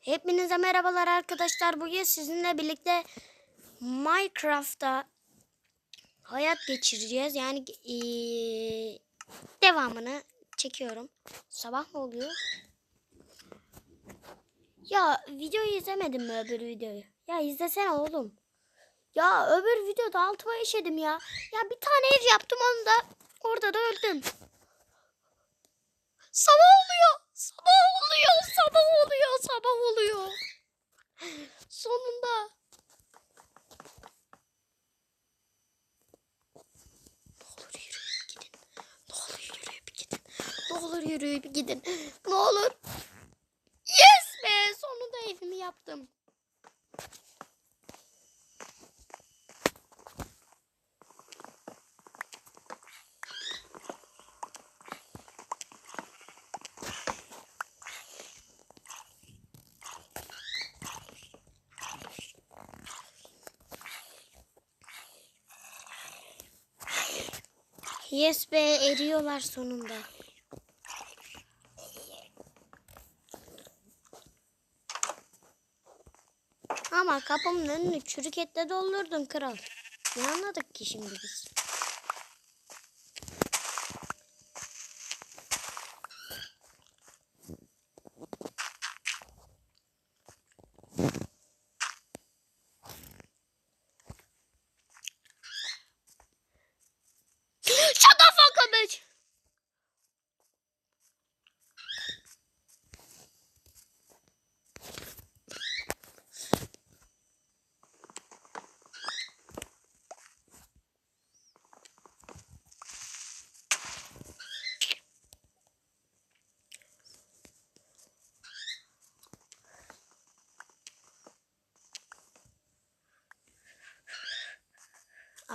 Hepinize merhabalar arkadaşlar. Bugün sizinle birlikte Minecraft'ta hayat geçireceğiz. Yani eee, devamını çekiyorum. Sabah mı oluyor? Ya videoyu izlemedin mi öbür videoyu? Ya izlesene oğlum. Ya öbür videoda altıma işedim ya. Ya bir tane ev yaptım onu da orada da öldüm. Sabah oluyor. Sabah oluyor. Sabah oluyor. Sabah oluyor. Sonunda. Ne olur yürüyüp gidin. Ne olur yürüyüp gidin. Ne olur yürüyüp gidin. Ne olur. Yes be. Sonunda evimi yaptım. Yes be eriyorlar sonunda. Ama kapımın önünü çürük etle doldurdun kral. Ne anladık ki şimdi biz? Shut the fuck up bitch.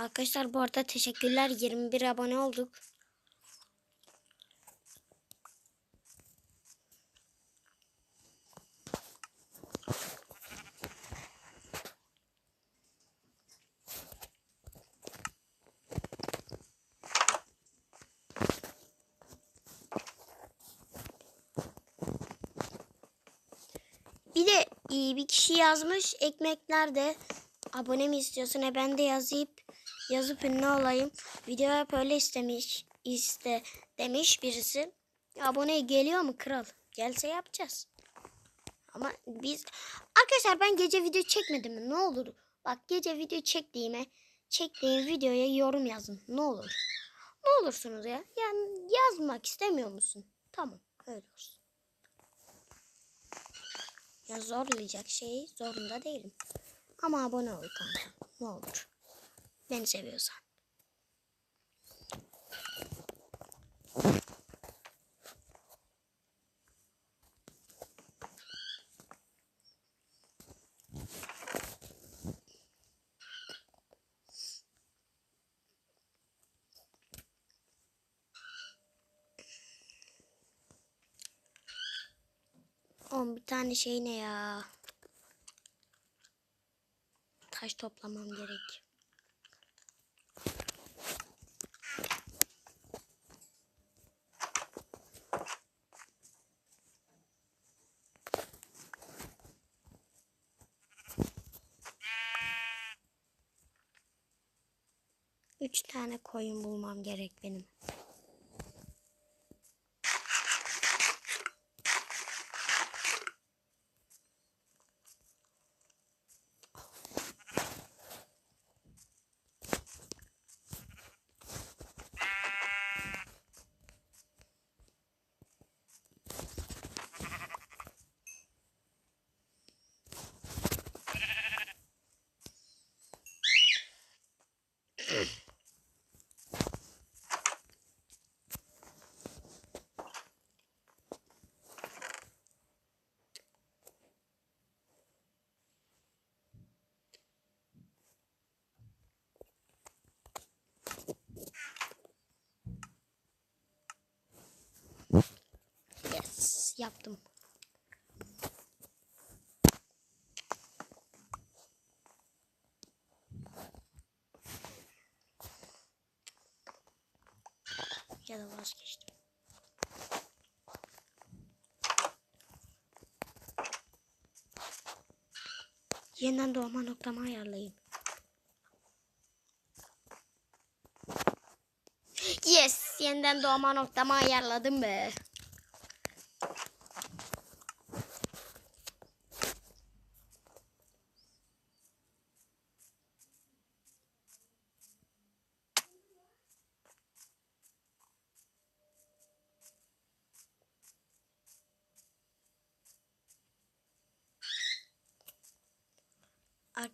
Arkadaşlar bu arada teşekkürler. 21 abone olduk. Bir de iyi bir kişi yazmış ekmeklerde abone mi istiyorsun? E ben de yazıp yazıp ünlü olayım. Video hep öyle istemiş iste demiş birisi. Abone geliyor mu kral? Gelse yapacağız. Ama biz arkadaşlar ben gece video çekmedim mi? Ne olur. Bak gece video çektiğime çektiğim videoya yorum yazın. Ne olur. Ne olursunuz ya? Yani yazmak istemiyor musun? Tamam öyle olsun. Ya zorlayacak şey zorunda değilim. Ama abone ol kanka. Ne olur. Beni seviyorsan. Oğlum bir tane şey ne ya? Taş toplamam gerek. Üç tane koyun bulmam gerek benim. Yaptım. Ya da vazgeçtim. Yeniden doğma noktamı ayarlayayım. Yes! Yeniden doğma noktamı ayarladım be.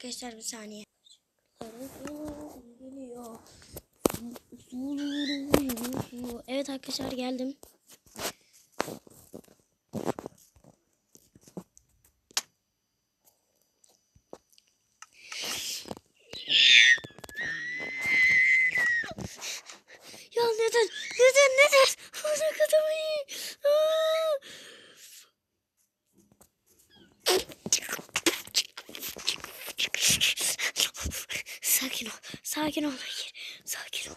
Arkadaşlar bir saniye. Evet arkadaşlar geldim. Ya neden? Neden? Neden? Ana kadar iyi. Aa! Sakin ol. Sakin ol Bekir. Sakin ol.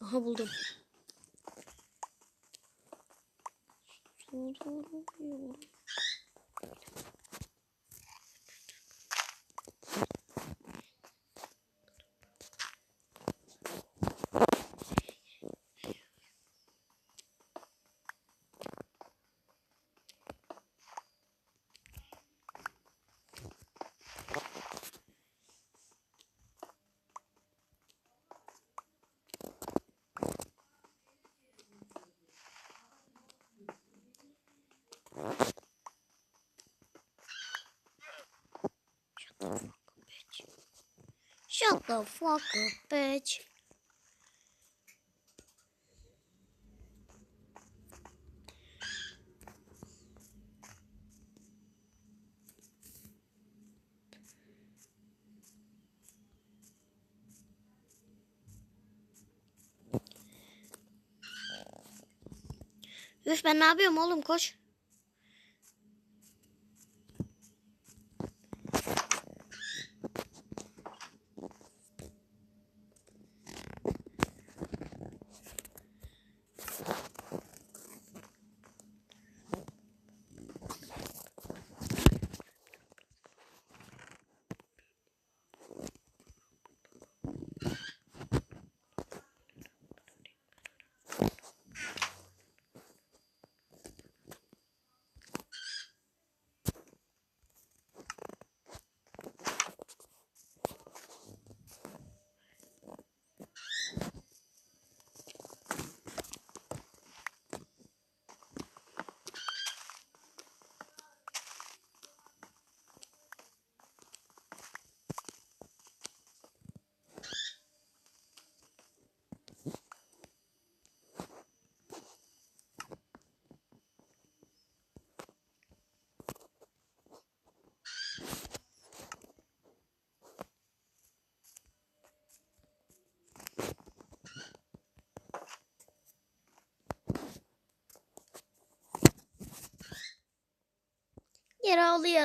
Aha buldum. Shut the fuck up, bitch. Üf ben ne yapıyorum oğlum koş.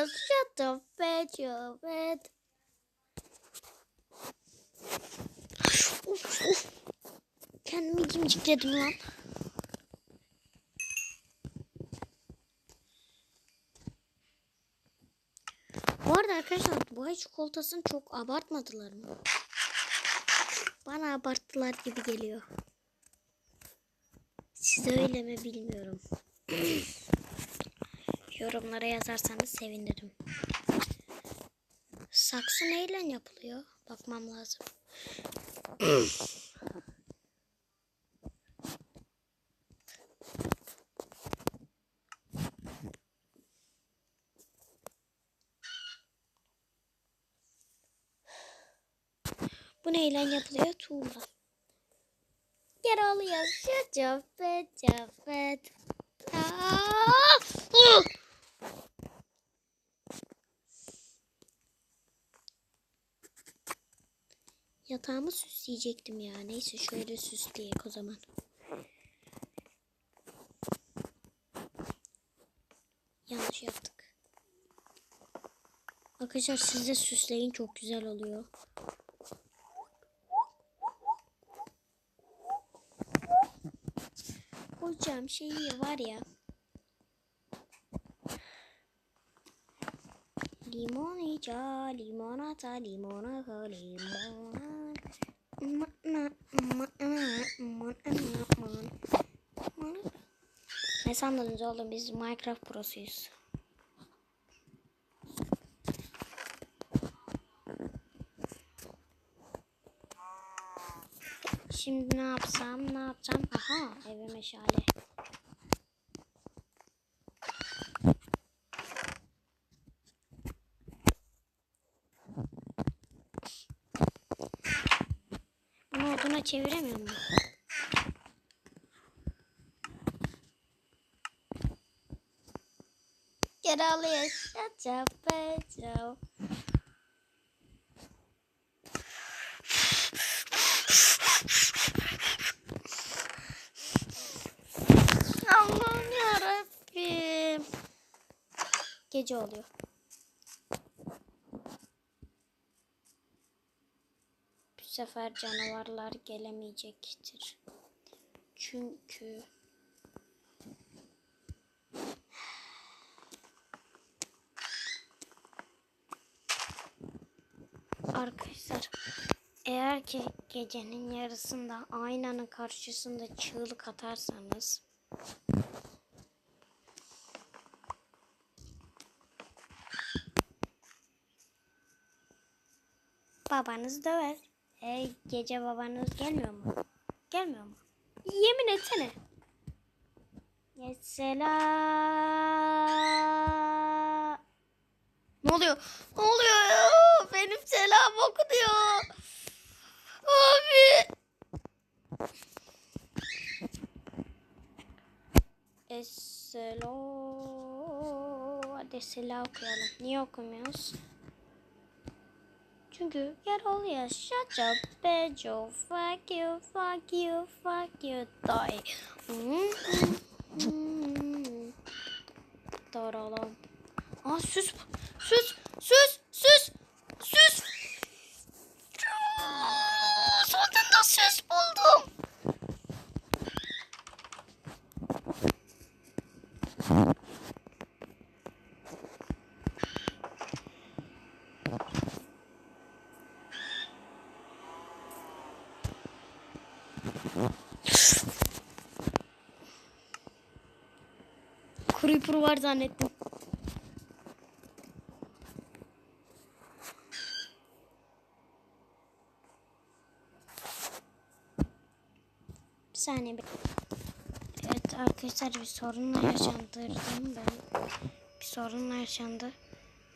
Alıyor. Shut the it. Of, of. Kendimi cimcikledim lan. Bu arada arkadaşlar bu çikolatasını çok abartmadılar mı? Bana abarttılar gibi geliyor. Size öyle mi bilmiyorum. Yorumlara yazarsanız sevinirim. Saksı neyle yapılıyor? Bakmam lazım. Bu neyle yapılıyor? Tuğla. Yer alıyor. Cafet, cafet. Aa! Yatağımı süsleyecektim ya. Neyse şöyle süsleyek o zaman. Yanlış yaptık. Arkadaşlar siz de süsleyin çok güzel oluyor. Koyacağım şeyi var ya. Limonica, limonata, limonata, limon. Ne sandınız oğlum biz Minecraft prosuyuz. Şimdi ne yapsam ne yapsam aha eve meşale. Bunu oduna çeviremiyor mu? Get all this shut up, Pedro. Allah'ım yarabbim. Gece oluyor. Sefer canavarlar gelemeyecektir. Çünkü Arkadaşlar eğer ki gecenin yarısında aynanın karşısında çığlık atarsanız babanız döver. E, gece babanız gelmiyor mu? Gelmiyor mu? Yemin etsene. Mesela ne oluyor? Ne oluyor? Benim selam okunuyor. Abi. Eselo. Hadi selam okuyalım. Niye okumuyoruz? Çünkü yer oluyor. Shut up, Bejo. Fuck you, fuck you, fuck you. Die. Daralım. Aa süs, süs, süs, süs, süs. Sonunda süs buldum. Creeper var zannettim. Bir saniye. Evet arkadaşlar bir sorunla yaşandırdım ben. Bir sorunla yaşandı.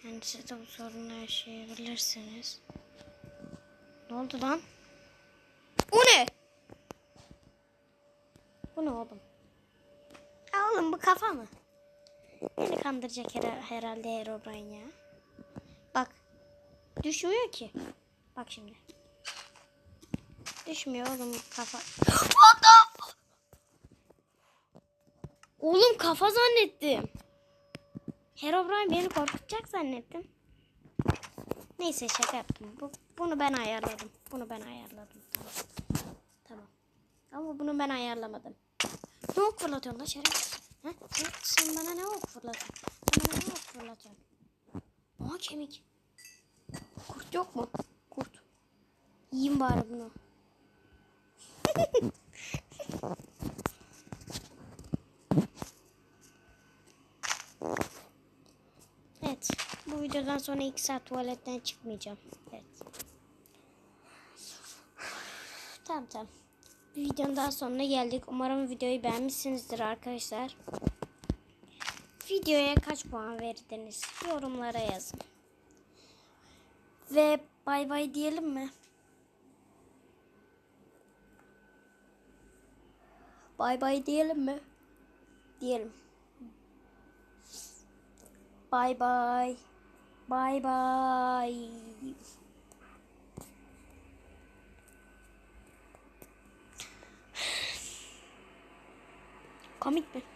Yani siz de bu sorunla yaşayabilirsiniz. Ne oldu lan? O ne? Bu ne oğlum? Ya oğlum bu kafa mı? Beni kandıracak her herhalde Herobrine ya. Bak. Düşmüyor ki. Bak şimdi. Düşmüyor oğlum kafa. What the Oğlum kafa zannettim. Herobrine beni korkutacak zannettim. Neyse şaka yaptım. Bu, bunu ben ayarladım. Bunu ben ayarladım. Tamam. Tamam. Ama bunu ben ayarlamadım. Ne ok fırlatıyorsun lan şerefsiz? Sen bana ne ok fırlatıyorsun? Sen bana ne ok fırlatıyorsun? Aa kemik. Kurt yok mu? Kurt. Yiyeyim bari bunu. evet. Bu videodan sonra 2 saat tuvaletten çıkmayacağım. Evet. Tamam tamam. Videonun daha sonuna geldik. Umarım videoyu beğenmişsinizdir arkadaşlar. Videoya kaç puan verdiniz? Yorumlara yazın. Ve bay bay diyelim mi? Bay bay diyelim mi? Diyelim. Bay bay. Bay bay. Komik mi?